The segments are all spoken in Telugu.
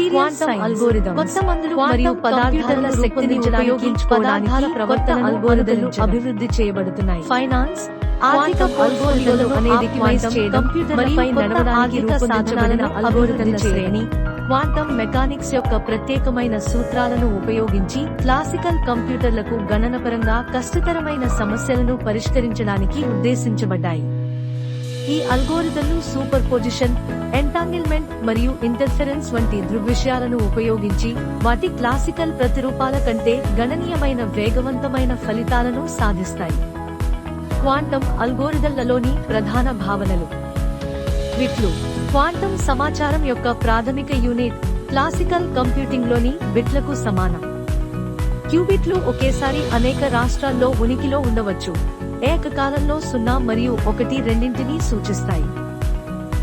Material Quantum algorithm algorithms. కొత్త మందులు Quantum మరియు పదార్థాల computerల శక్తిని శక్తిని ఉపయోగించి పదార్థాల ఉపయోగించుకోవడానికి ప్రవర్తన కొత్త అల్గోరిథంలు algorithms అభివృద్ధి చేయబడుతున్నాయి. ఫైనాన్స్ ఆర్థిక అనేది కంప్యూటర్లపై నడవడానికి రూపొందించబడిన అల్గోరిథంల శ్రేణి. క్వాంటం మెకానిక్స్ యొక్క ప్రత్యేకమైన సూత్రాలను ఉపయోగించి క్లాసికల్ కంప్యూటర్లకు గణనపరంగా కష్టతరమైన సమస్యలను పరిష్కరించడానికి ఉద్దేశించబడ్డాయి. ఈ అల్గోరిథంలు సూపర్ పొజిషన్ ఎంటాంగిల్మెంట్ మరియు ఇంటర్ఫెరెన్స్ వంటి దృగ్విషయాలను ఉపయోగించి వాటి క్లాసికల్ ప్రతిరూపాల కంటే గణనీయమైన వేగవంతమైన ఫలితాలను సాధిస్తాయి. క్వాంటం అల్గోరిథంలలోని ప్రధాన భావనలు. బిట్లు క్వాంటం సమాచారం యొక్క ప్రాథమిక యూనిట్ క్లాసికల్ కంప్యూటింగ్లోని బిట్లకు సమానం. క్యూబిట్లు ఒకేసారి అనేక రాష్ట్రాల్లో ఉనికిలో ఉండవచ్చు. ఏకకాలంలో సున్నా మరియు ఒకటి రెండింటినీ సూచిస్తాయి.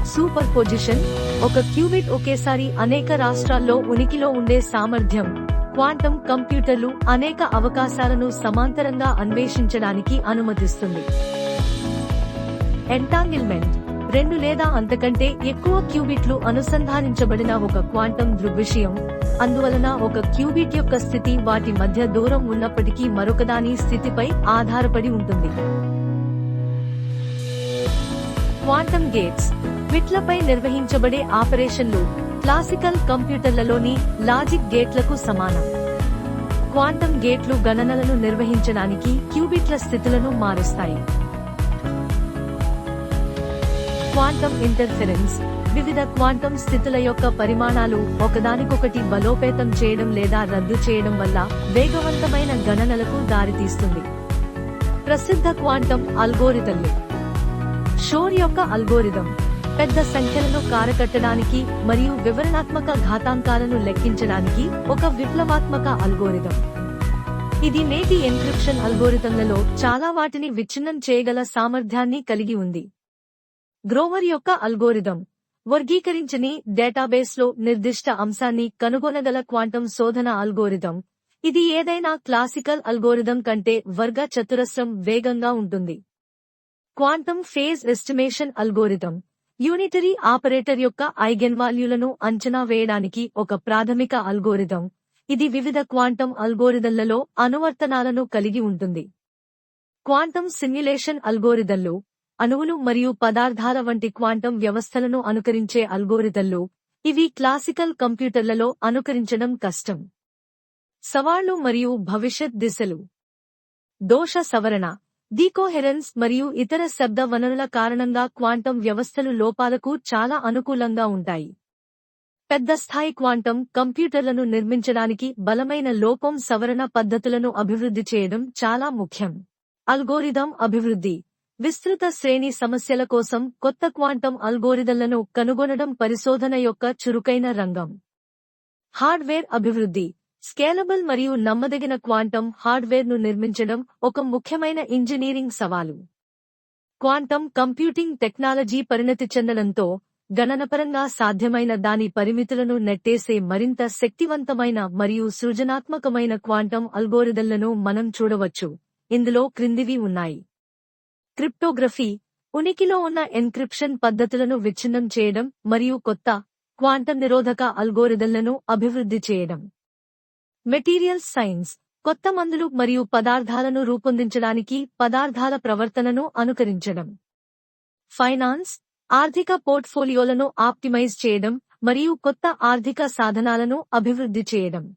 సూపర్ పొజిషన్ ఒక క్యూబిట్ ఒకేసారి అనేక రాష్ట్రాల్లో ఉనికిలో ఉండే సామర్థ్యం. క్వాంటం కంప్యూటర్లు అనేక అవకాశాలను సమాంతరంగా అన్వేషించడానికి అనుమతిస్తుంది. ఎంటాంగిల్మెంట్ రెండు లేదా అంతకంటే ఎక్కువ క్యూబిట్లు అనుసంధానించబడిన ఒక క్వాంటం దృగ్విషయం. అందువలన ఒక క్యూబిట్ యొక్క స్థితి వాటి మధ్య దూరం ఉన్నప్పటికీ మరొకదాని స్థితిపై ఆధారపడి ఉంటుంది. క్వాంటమ్ గేట్స్ బిట్లపై నిర్వహించబడే ఆపరేషన్లు క్లాసికల్ కంప్యూటర్లలోని లాజిక్ గేట్లకు సమానం. క్వాంటమ్ గేట్లు గణనలను నిర్వహించడానికి క్యూబిట్ల స్థితులను మారుస్తాయి. క్వాంటమ్ ఇంటర్ఫెరెన్స్ వివిధ క్వాంటం స్థితుల యొక్క పరిమాణాలు ఒకదానికొకటి బలోపేతం చేయడం లేదా రద్దు చేయడం వల్ల వేగవంతమైన గణనలకు దారితీస్తుంది. ప్రసిద్ధ క్వాంటం అల్గోరిథంలు. షోర్ యొక్క అల్గోరిథం పెద్ద సంఖ్యలను కారకట్టడానికి మరియు వివరణాత్మక ఘాతాంకాలను లెక్కించడానికి ఒక విప్లవాత్మక అల్గోరిథం. ఇది నేటి ఎన్క్రిప్షన్ అల్గోరిథంలలో చాలా వాటిని విచ్ఛిన్నం చేయగల సామర్థ్యాన్ని కలిగి ఉంది. గ్రోవర్ యొక్క అల్గోరిథం వర్గీకరించని డేటాబేస్లో నిర్దిష్ట అంశాన్ని కనుగొనగల క్వాంటం శోధన అల్గోరిథం. ఇది ఏదైనా క్లాసికల్ అల్గోరిథం కంటే వర్గ చతురస్రం వేగంగా ఉంటుంది. Quantum phase estimation algorithm. Unitary operator యొక్క ఐగెన్ వాల్యూలను అంచనా వేయడానికి ఒక ప్రాథమిక అల్గోరిథం. ఇది వివిధ క్వాంటం అల్గోరిథంలలో అనువర్తనాలను కలిగి ఉంటుంది. క్వాంటం సిమ్యులేషన్ అల్గోరిథంలు. అణువులు మరియు పదార్థాల వంటి క్వాంటం వ్యవస్థలను అనుకరించే అల్గోరిథంలు. ఇవి క్లాసికల్ కంప్యూటర్లలో అనుకరించడం కష్టం. సవాళ్ళు మరియు భవిష్యత్ దిశలు. దోష సవరణ. డీకోహెరెన్స్ మరియు ఇతర శబ్ద వనరుల కారణంగా క్వాంటం వ్యవస్థలు లోపాలకు చాలా అనుకూలంగా ఉంటాయి. పెద్ద స్థాయి క్వాంటం కంప్యూటర్లను నిర్మించడానికి బలమైన లోపం సవరణ పద్ధతులను అభివృద్ధి చేయడం చాలా ముఖ్యం. అల్గోరిథం అభివృద్ధి. విస్తృత శ్రేణి సమస్యల కోసం కొత్త క్వాంటం అల్గోరిథంలను కనుగొనడం పరిశోధన యొక్క చురుకైన రంగం. హార్డ్వేర్ అభివృద్ధి. స్కేలబుల్ మరియు నమ్మదగిన క్వాంటం హార్డ్వేర్ను నిర్మించడం ఒక ముఖ్యమైన ఇంజనీరింగ్ సవాలు. క్వాంటం కంప్యూటింగ్ టెక్నాలజీ పరిణతి చెందడంతో గణనపరంగా సాధ్యమైన దాని పరిమితులను నెట్టేసే మరింత శక్తివంతమైన మరియు సృజనాత్మకమైన క్వాంటం అల్గోరిథంలను మనం చూడవచ్చు. ఇందులో క్రిందివి ఉన్నాయి. క్రిప్టోగ్రఫీ ఉనికిలో ఉన్న ఎన్క్రిప్షన్ పద్ధతులను విచ్ఛిన్నం చేయడం మరియు కొత్త క్వాంటం నిరోధక అల్గోరిథంలను అభివృద్ధి చేయడం. మెటీరియల్స్ సైన్స్ కొత్త మందులు మరియు పదార్థాలను రూపొందించడానికి పదార్థాల ప్రవర్తనను అనుకరించడం. ఫైనాన్స్ ఆర్థిక పోర్ట్ఫోలియోలను ఆప్టిమైజ్ చేయడం మరియు కొత్త ఆర్థిక సాధనాలను అభివృద్ధి చేయడం.